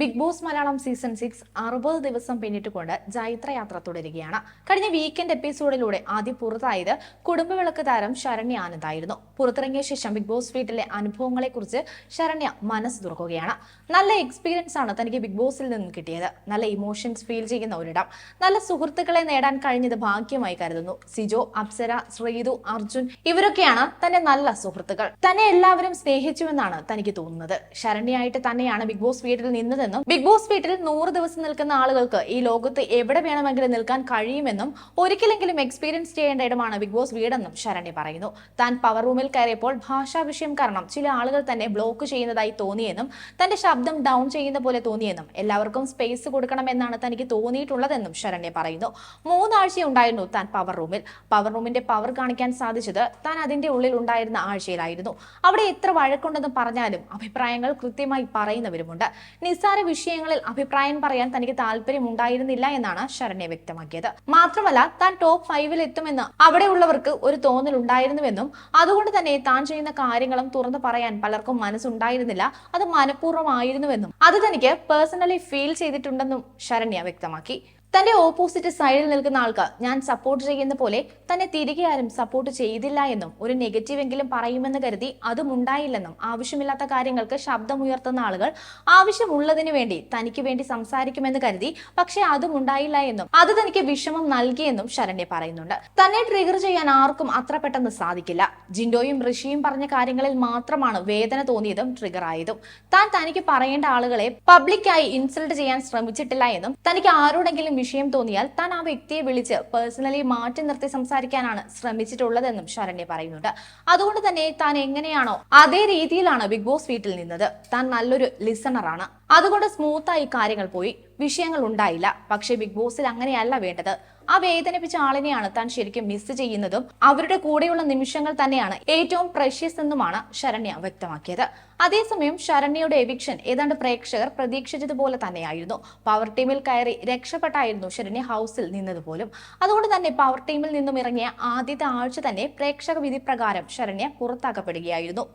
Big Boss Malayalam season six അറുപത് ദിവസം പിന്നിട്ടുകൊണ്ട് ജൈത്രയാത്ര തുടരുകയാണ്. കഴിഞ്ഞ വീക്കെൻഡ് എപ്പിസോഡിലൂടെ ആദ്യം പുറത്തായത് കുടുംബവിളക്ക് താരം ശരണ്യ ആനന്ദായിരുന്നു. പുറത്തിറങ്ങിയ ശേഷം ബിഗ് ബോസ് വീട്ടിലെ അനുഭവങ്ങളെക്കുറിച്ച് ശരണ്യ മനസ്സ് തുറക്കുകയാണ്. നല്ല എക്സ്പീരിയൻസ് ആണ് തനിക്ക് ബിഗ് ബോസിൽ നിന്നും കിട്ടിയത്. നല്ല ഇമോഷൻസ് ഫീൽ ചെയ്യുന്ന ഒരിടം. നല്ല സുഹൃത്തുക്കളെ നേടാൻ കഴിഞ്ഞത് ഭാഗ്യമായി കരുതുന്നു. സിജോ അപ്സര ശ്രീതു അർജുൻ ഇവരൊക്കെയാണ് തന്റെ നല്ല സുഹൃത്തുക്കൾ. തന്നെ എല്ലാവരും സ്നേഹിച്ചുവെന്നാണ് തനിക്ക് തോന്നുന്നത്. ശരണ്യായിട്ട് തന്നെയാണ് ബിഗ് ബോസ് വീട്ടിൽ നിന്നതെന്നും ബിഗ് ബോസ് വീട്ടിൽ നൂറ് ദിവസം നിൽക്കുന്ന ആളുകൾക്ക് ഈ ലോകത്ത് എവിടെ വേണമെങ്കിലും നിൽക്കാൻ കഴിയുമെന്നും ഒരിക്കലെങ്കിലും എക്സ്പീരിയൻസ് ചെയ്യേണ്ട ഇടമാണ് ബിഗ് ബോസ് വീടെന്നും ശരണ്യ പറയുന്നു. താൻ പവർ റൂമിൽ കയറിയപ്പോൾ ഭാഷാ വിഷയം കാരണം ചില ആളുകൾ തന്നെ ബ്ലോക്ക് ചെയ്യുന്നതായി തോന്നിയെന്നും തന്റെ ശബ്ദം ഡൗൺ ചെയ്യുന്ന പോലെ തോന്നിയെന്നും എല്ലാവർക്കും സ്പേസ് കൊടുക്കണമെന്നാണ് തനിക്ക് തോന്നിയിട്ടുള്ളതെന്നും ശരണ്യ പറയുന്നു. മൂന്നാഴ്ച ഉണ്ടായിരുന്നു താൻ പവർ റൂമിൽ പവർ റൂമിന്റെ പവർ കാണിക്കാൻ സാധിച്ചത് താൻ അതിന്റെ ഉള്ളിൽ ഉണ്ടായിരുന്ന ആഴ്ചയിലായിരുന്നു. അവിടെ എത്ര വഴക്കുണ്ടെന്ന് പറഞ്ഞാലും അഭിപ്രായങ്ങൾ കൃത്യമായി പറയുന്നവരുമുണ്ട്. നിസ്സാര വിഷയങ്ങളിൽ അഭിപ്രായം പറയാൻ തനിക്ക് താല്പര്യമുണ്ടായിരുന്നില്ല എന്നാണ് ശരണ്യ വ്യക്തമാക്കിയത്. മാത്രമല്ല താൻ ടോപ്പ് ഫൈവിൽ എത്തുമെന്ന് അവിടെയുള്ളവർക്ക് ഒരു തോന്നൽ ഉണ്ടായിരുന്നുവെന്നും അതുകൊണ്ട് തന്നെ താൻ ചെയ്യുന്ന കാര്യങ്ങളും തുറന്നു പറയാൻ പലർക്കും മനസ്സുണ്ടായിരുന്നില്ല. അത് മനഃപൂർവമായിരുന്നുവെന്നും അത് തനിക്ക് പേഴ്സണലി ഫീൽ ചെയ്തിട്ടുണ്ടെന്നും ശരണ്യ വ്യക്തമാക്കി. തന്റെ ഓപ്പോസിറ്റ് സൈഡിൽ നിൽക്കുന്ന ആൾക്ക് ഞാൻ സപ്പോർട്ട് ചെയ്യുന്ന പോലെ തന്നെ തിരികെ ആരും സപ്പോർട്ട് ചെയ്തില്ല എന്നും ഒരു നെഗറ്റീവ് എങ്കിലും പറയുമെന്ന് കരുതി അതും ഉണ്ടായില്ലെന്നും ആവശ്യമില്ലാത്ത കാര്യങ്ങൾക്ക് ശബ്ദമുയർത്തുന്ന ആളുകൾ ആവശ്യമുള്ളതിനു വേണ്ടി തനിക്ക് വേണ്ടി സംസാരിക്കുമെന്ന് കരുതി പക്ഷേ അതും ഉണ്ടായില്ല എന്നും അത് തനിക്ക് വിഷമം നൽകിയെന്നും ശരണ്യ പറയുന്നുണ്ട്. തന്നെ ട്രിഗർ ചെയ്യാൻ ആർക്കും അത്ര പെട്ടെന്ന് സാധിക്കില്ല. ജിൻഡോയും ഋഷിയും പറഞ്ഞ കാര്യങ്ങളിൽ മാത്രമാണ് വേദന തോന്നിയതും ട്രിഗർ ആയതും. താൻ തനിക്ക് പറയേണ്ട ആളുകളെ പബ്ലിക്കായി ഇൻസൾട്ട് ചെയ്യാൻ ശ്രമിച്ചിട്ടില്ല എന്നും തനിക്ക് ആരോടെങ്കിലും വിഷയം തോന്നിയാൽ താൻ ആ വ്യക്തിയെ വിളിച്ച് പേഴ്സണലി മാറ്റി നിർത്തി സംസാരിക്കാനാണ് ശ്രമിച്ചിട്ടുള്ളതെന്നും ശരണ്യ പറയുന്നുണ്ട്. അതുകൊണ്ട് തന്നെ താൻ എങ്ങനെയാണോ അതേ രീതിയിലാണ് ബിഗ് ബോസ് വീട്ടിൽ നിന്നത്. താൻ നല്ലൊരു ലിസണറാണ് അതുകൊണ്ട് സ്മൂത്തായി കാര്യങ്ങൾ പോയി. വിഷയങ്ങൾ ഉണ്ടായില്ല. പക്ഷേ ബിഗ് ബോസിൽ അങ്ങനെയല്ല വേണ്ടത്. ആ വേദനിപ്പിച്ച ആളിനെയാണ് താൻ ശരിക്കും മിസ് ചെയ്യുന്നതും അവരുടെ കൂടെയുള്ള നിമിഷങ്ങൾ തന്നെയാണ് ഏറ്റവും പ്രഷ്യസ് എന്നുമാണ് ശരണ്യ വ്യക്തമാക്കിയത്. അതേസമയം ശരണ്യയുടെ എവിക്ഷൻ ഏതാണ്ട് പ്രേക്ഷകർ പ്രതീക്ഷിച്ചതുപോലെ തന്നെയായിരുന്നു. പവർ ടീമിൽ കയറി രക്ഷപ്പെട്ടായിരുന്നു ശരണ്യ ഹൗസിൽ നിന്നതുപോലും അതുകൊണ്ട് തന്നെ പവർ ടീമിൽ നിന്നും ഇറങ്ങിയ ആദ്യത്തെ ആഴ്ച തന്നെ പ്രേക്ഷക വിധി പ്രകാരം ശരണ്യ പുറത്താക്കപ്പെടുകയായിരുന്നു.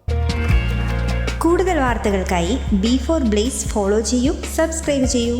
കൂടുതൽ വാർത്തകൾക്കായി ബി ഫോർ ബ്ലേസ് ഫോളോ ചെയ്യൂ സബ്സ്ക്രൈബ് ചെയ്യൂ.